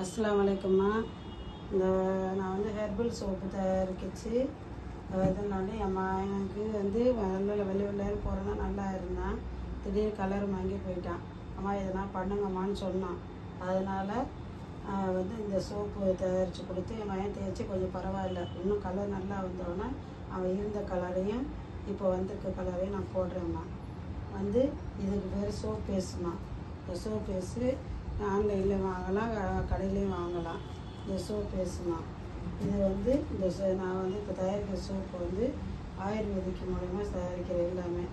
அஸ்லாமலைக்கம்மா இந்த நான் வந்து ஹெர்பல் சோப்பு தயாரிக்கிச்சு அதனால என் மகனுக்கு வந்து வெள்ளை வெள்ளை வெள்ளையில் போகிறதா நல்லா இருந்தான். திடீர்னு கலர் வாங்கி போயிட்டான். அம்மா எதனா பண்ணுங்கம்மான்னு சொன்னான். அதனால் வந்து இந்த சோப்பு தயாரித்து கொடுத்து என் மகன் தேய்ச்சி கொஞ்சம் பரவாயில்ல. இன்னும் கலர் நல்லா வந்தோடனே அவன் இருந்த கலரையும் இப்போ வந்திருக்க கலரையும் நான் போடுறேம்மா. வந்து இதுக்கு பேர் சோப் பேசுமா இந்த சோப் பேஸு ஆன்லைனில் வாங்கலாம் கடையிலையும் வாங்கலாம். இந்த சோப் பேசலாம் இது வந்து இந்த நான் வந்து இப்போ தயாரிக்கிற சோப்பு வந்து ஆயுர்வேதிக் மூலயமா தயாரிக்கிற எல்லாமே.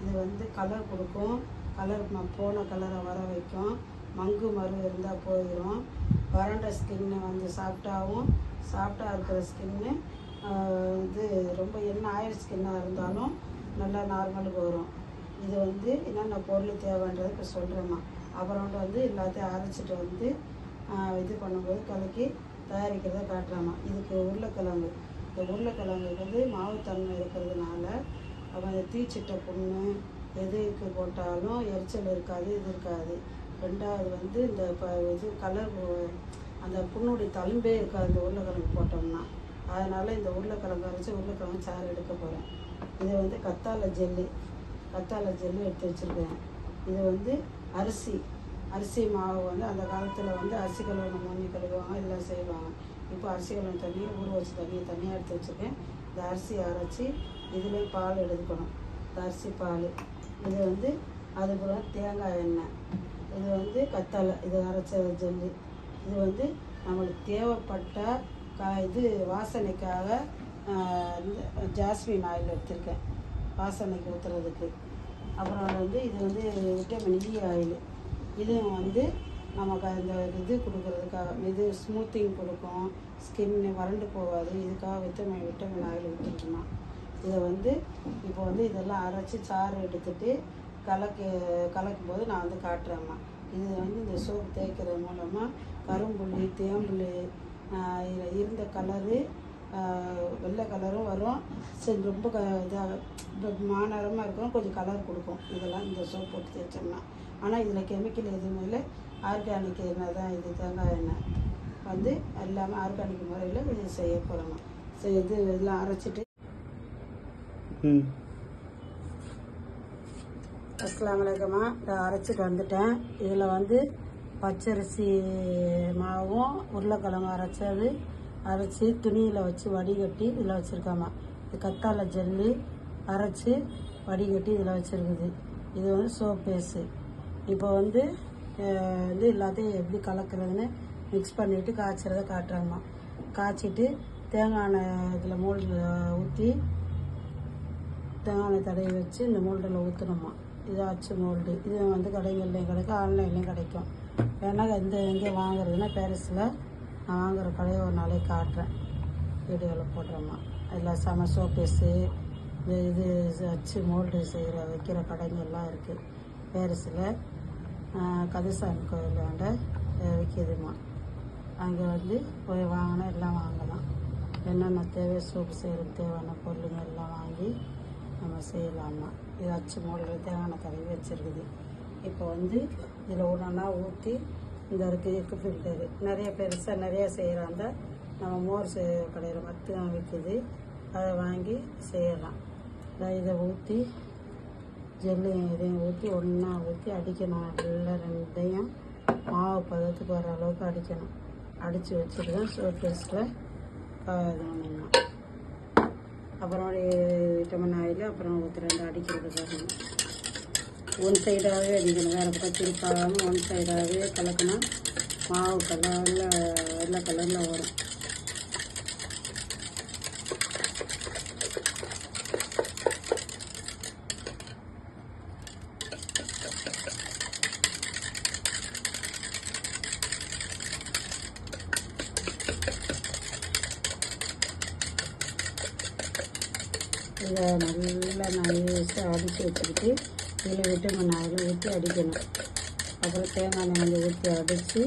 இது வந்து கலர் கொடுக்கும். கலர் போன கலரை வர வைக்கும். மங்கு மரு இருந்தால் போயிடும் வறண்ட ஸ்கின்னு வந்து சாஃப்டாகவும் சாஃப்டாக இருக்கிற ஸ்கின்னு இது ரொம்ப என்ன ஆயில் ஸ்கின்னாக இருந்தாலும் நல்லா நார்மலுக்கு வரும். இது வந்து என்னென்ன பொருள் தேவைன்றதை இப்போ சொல்கிறேம்மா அப்புறம் வந்து எல்லாத்தையும் அரைச்சிட்டு வந்து இது பண்ணும்போது கலக்கி தயாரிக்கிறத காட்டுறாங்க இதுக்கு உருளைக்கிழங்கு. இந்த உருளைக்கிழங்கு வந்து மாவுத்தன்மை இருக்கிறதுனால அப்புறம் இந்த தீச்சிட்ட புண்ணு எதுக்கு போட்டாலும் எரிச்சல் இருக்காது இது இருக்காது. ரெண்டாவது வந்து இந்த இப்போ இது கலர் அந்த புண்ணுடைய தழும்பே இருக்காது இந்த உருளைக்கிழங்கு போட்டோம்னா. அதனால் இந்த உருளைக்கிழங்கு அரைச்சி உருளைக்கிழங்கு சாறு எடுக்க போகிறேன் இது வந்து கத்தாழை ஜெல்லு கத்தாழை ஜெல்லு எடுத்து வச்சுருக்கேன். இது வந்து அரிசி அரிசி மாவு வந்து அந்த காலத்தில் வந்து அரிசி கழுவணும் மண்ணி கழுவுவாங்க எல்லாம் செய்வாங்க. இப்போ அரிசி கழுவணும் தண்ணியை ஊற வச்சு தண்ணியை தனியாக எடுத்து வச்சுருக்கேன். இந்த அரிசி அரைச்சி இதுலேயே பால் எடுக்கணும் இந்த அரிசி பால் இது வந்து அதுக்கப்புறம் தேங்காய் எண்ணெய் இது வந்து கத்தாழை இது அரைச்ச ஜல்லி இது வந்து நம்மளுக்கு தேவைப்பட்ட கா இது வாசனைக்காக இந்த ஜாஸ்மின் ஆயில் எடுத்திருக்கேன். வாசனைக்கு ஊற்றுறதுக்கு அப்புறம் வந்து இது வந்து விட்டமின் இ ஆயில் இதுவும் வந்து நமக்கு அந்த இது கொடுக்குறதுக்காக இது ஸ்மூத்திங் கொடுக்கும். ஸ்கின் வறண்டு போகாது. இதுக்காக விட்டமின் விட்டமின் ஆயில் ஊற்றிருக்குமா இதை வந்து இப்போ வந்து இதெல்லாம் அரைச்சி சாறு எடுத்துட்டு கலக்கு கலக்கும் போது நான் வந்து காட்டுறேம்மா. இது வந்து இந்த சோப்பு தேய்க்கிறது மூலமாக கரும்புள்ளி தேம்புள்ளி இருந்த கலரு வெள்ளை கலரும் வரும். சரி ரொம்ப க இதாக மாநரமாக இருக்கும் கொஞ்சம் கலர் கொடுக்கும். இதெல்லாம் இந்த சோப் போட்டு தேய்ச்சோம்னா. ஆனால் இதில் கெமிக்கல் எதுவுமே இல்லை. ஆர்கானிக் எண்ணெய் தான் இது தேங்காய் எண்ணெய். வந்து எல்லாமே ஆர்கானிக் முறையில் இது செய்ய போகிறோம் சரி இது இதெல்லாம் அரைச்சிட்டு. அஸ்லாம் வலைக்கம்மா இதை அரைச்சிட்டு வந்துட்டேன். இதில் வந்து பச்சரிசி மாவும் உருளைக்கிழங்கு அரைச்சது. அரைச்சி துணியில் வச்சு வடிகட்டி இதில் வச்சுருக்காம்மா இது கத்தாழை ஜல்லி அரைச்சி வடிகட்டி இதில் வச்சுருக்குது. இது வந்து சோப் பேஸு. இப்போ வந்து வந்து எல்லாத்தையும் எப்படி கலக்கிறதுன்னு மிக்ஸ் பண்ணிவிட்டு காய்ச்சறதை காட்டுறாங்கம்மா. காய்ச்சிட்டு தேங்காய் எண்ணெய் இதில் மோல்டில் ஊற்றி தேங்காய் தடவி வச்சு இந்த மோல்டில் ஊற்றணுமா இது அச்சு மோல்டு. இது வந்து கடைகள்லையும் கிடைக்கும் ஆன்லைன்லேயும் கிடைக்கும். வேணால் எந்த எங்கே வாங்குறதுன்னா பேரிஸில் நான் வாங்குகிற கடையை ஒரு நாளைக்கு காட்டுறேன். வீடியோவில் போடுறோமா அதில் செம சோப்பேஸு இது இது அச்சு மோல்டு செய்கிற வைக்கிற கடைங்க எல்லாம் இருக்குது பேரிஸில் கதிசாமி கோயிலாண்ட வேண்ட விற்கிதுமா அங்கே வந்து போய் வாங்கினா எல்லாம் வாங்கலாம். என்னென்ன தேவை சோப்பு செய்கிற தேவையான பொருளுங்க எல்லாம் வாங்கி நம்ம செய்யலாமா இது அச்சு மூலில் தேவையான கதவி வச்சுருக்குது. இப்போ வந்து இதில் ஒன்றா ஊற்றி இந்த இருக்குது எக்கு ஃபில்டரு நிறைய பெருசாக நிறைய செய்கிறாங்க நம்ம மோர் செய்ய கடையில் மட்டும் விற்குது அதை வாங்கி செய்யலாம். இதை இதை ஊற்றி ஜெல்லு இதையும் ஊற்றி ஒன்றா ஊற்றி அடிக்கணும். நல்லா ரெண்டையும் மாவு பதத்துக்கு வர அளவுக்கு அடிக்கணும். அடித்து வச்சுட்டு தான் சோப் டேஸ்ட்டில் இது பண்ணிடலாம் அப்புறம் விட்டமின் ஆயில் அப்புறம் ஊற்றி ரெண்டு அடிக்கிறது பாருங்க ஒன் சைடாகவே அடிக்கணும் வேறு பக்கம் திருப்பாகாமல் ஒன் சைடாகவே கலக்கினா மாவு கலரில் வெள்ளை கலரில் வரும். இதை நல்லா நைஸாக அடித்து வச்சுக்கிட்டு இதில் விட்டமின் அதில் ஊற்றி அடிக்கணும். அப்புறம் தேங்காய் நெஞ்சு கொஞ்சம் ஊற்றி அடித்து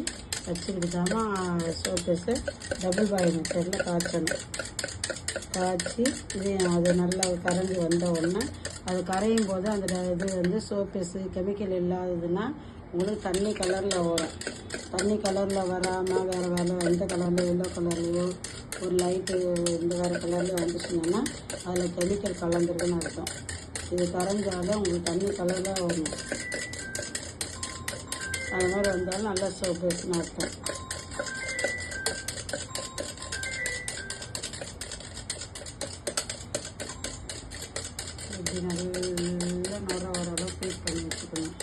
வச்சுக்கிட்டாமல் சோப்பேஸை டபுள் பாய் மிக்சரில் காய்ச்சணும். காய்ச்சி இது அது நல்லா கரைஞ்சி வந்த உடனே அது கரையும் போது அந்த இது வந்து சோப்பேஸு கெமிக்கல் இல்லாததுன்னா உங்களுக்கு தண்ணி கலரில் வரும். தண்ணி கலரில் வராமல் வேறு வேறு எந்த கலரில் எல்லோ கலர்லையோ ஒரு லைட்டு இந்த வேறு கலரில் வந்துச்சுன்னா அதில் கெமிக்கல் கலந்துருக்குன்னு அர்த்தம். இது கரைஞ்சாலும் உங்களுக்கு தண்ணி கலரில் வரும். அது மாதிரி வந்தாலும் நல்ல சோப்பேஸ்னு அர்த்தம். இப்படி நல்லா நுர வர அளவுக்கு ஹீட் பண்ணி வச்சுக்கணும்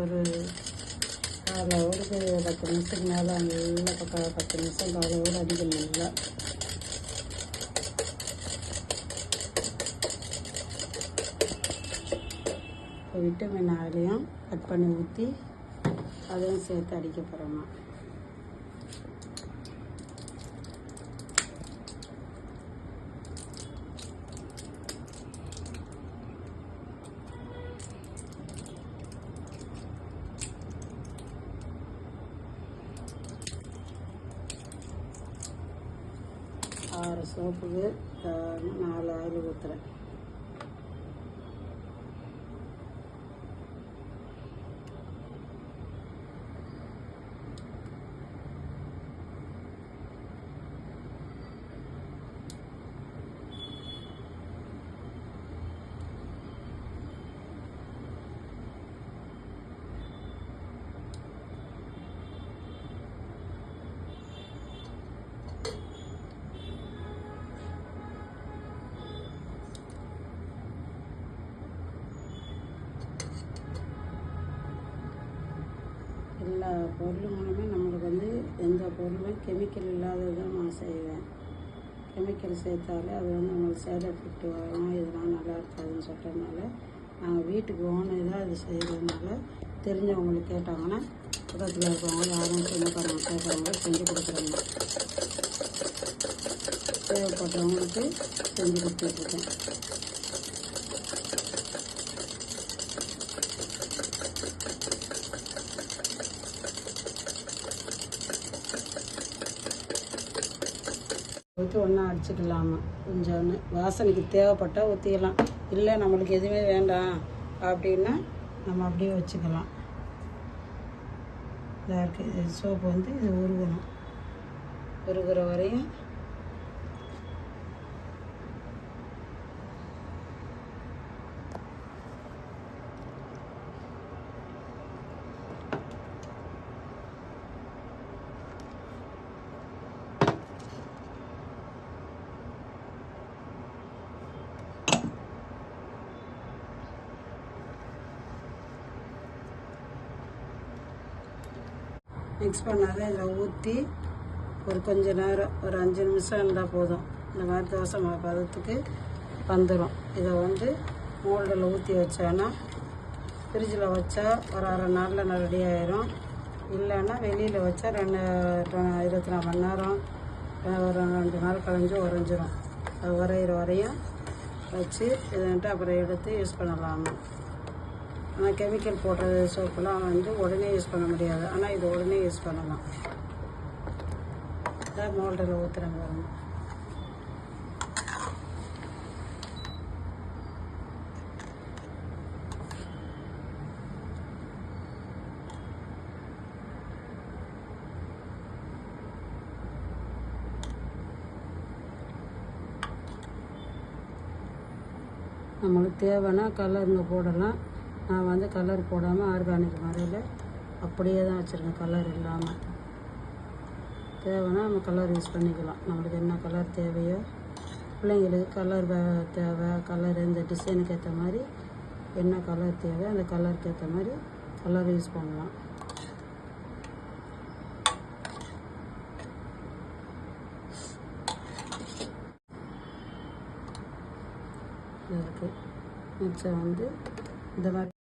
ஒரு காலை ஒரு பத்து நிமிஷத்துக்கு மேலே நல்லா பக்க பத்து நிமிஷம் காலையோடு அதிகம் நல்லா இப்போ விட்டமின் ஆயிலையும் கட் பண்ணி ஊற்றி அதையும் சேர்த்து அடிக்க போகிறோமா சோப்புக்கு நான் நாலு ஆயில் ஊற்றுறேன் பொருள் மூலமாக நம்மளுக்கு வந்து எந்த பொருளும் கெமிக்கல் இல்லாதது தான் நான் செய்வேன். கெமிக்கல் சேர்த்தாலே அது வந்து நம்மளுக்கு சைடு எஃபெக்ட் வரும் இதெல்லாம் நல்லா இருக்காதுன்னு சொல்கிறதுனால நாங்கள் வீட்டுக்கு ஓன இதாக இது செய்கிறதுனால தெரிஞ்சவங்களுக்கு கேட்டாங்கன்னா பக்கத்தில் இருக்கவங்க யாரும் சொந்தக்காரங்க கேட்குறவங்க செஞ்சு கொடுக்குறாங்க. தேவைப்பட்டவங்களுக்கு செஞ்சு கொடுத்துட்ருக்கேன் ஊற்றி ஒன்றா அடிச்சுக்கலாமா. கொஞ்சோன்னு வாசனைக்கு தேவைப்பட்டால் ஊற்றிக்கலாம் இல்லை நம்மளுக்கு எதுவுமே வேண்டாம் அப்படின்னா நம்ம அப்படியே வச்சுக்கலாம். இதாக இருக்குது சோப்பு வந்து இது உருகணும். உருகிற வரையும் மிக்ஸ் பண்ணாத இதில் ஊற்றி ஒரு கொஞ்ச நேரம் ஒரு அஞ்சு நிமிஷம் இருந்தால் போதும். இந்த மாதிரி தோசை மாவு பதத்துக்கு வந்துடும் இதை வந்து மோல்டில் ஊற்றி வச்சோன்னா ஃப்ரிட்ஜில் வச்சா ஒரு அரை நாளில் ரெடி ஆயிரும். இல்லைன்னா வெளியில் வச்சா ரெண்டு இருபத்தி நாலு மணி நேரம் ஒரு ரெண்டு நாள் கழிஞ்சு உறைஞ்சிரும். அது உரையிற வரையும் வச்சு இதுன்ட்டு அப்புறம் எடுத்து யூஸ் பண்ணலாமா. கெமிக்கல் போடுற சோப்புலாம் வந்து உடனே யூஸ் பண்ண முடியாது. ஆனால் இது உடனே யூஸ் பண்ணலாம். அதான் மோல்டில் ஊற்றுறாங்க பாருங்க. நம்மளுக்கு தேவைன்னா கலருங்க போடலாம். நான் வந்து கலர் போடாமல் ஆர்கானிக் முறையில் அப்படியே தான் வச்சுருக்கேன் கலர் இல்லாமல் தேவைன்னா நம்ம கலர் யூஸ் பண்ணிக்கலாம். நம்மளுக்கு என்ன கலர் தேவையோ பிள்ளைங்களுக்கு கலர் தேவை கலர் இந்த டிசைனுக்கு ஏற்ற மாதிரி என்ன கலர் தேவை அந்த கலருக்கு ஏற்ற மாதிரி கலர் யூஸ் பண்ணலாம். இருக்குது மிச்சம் வந்து இந்த மாதிரி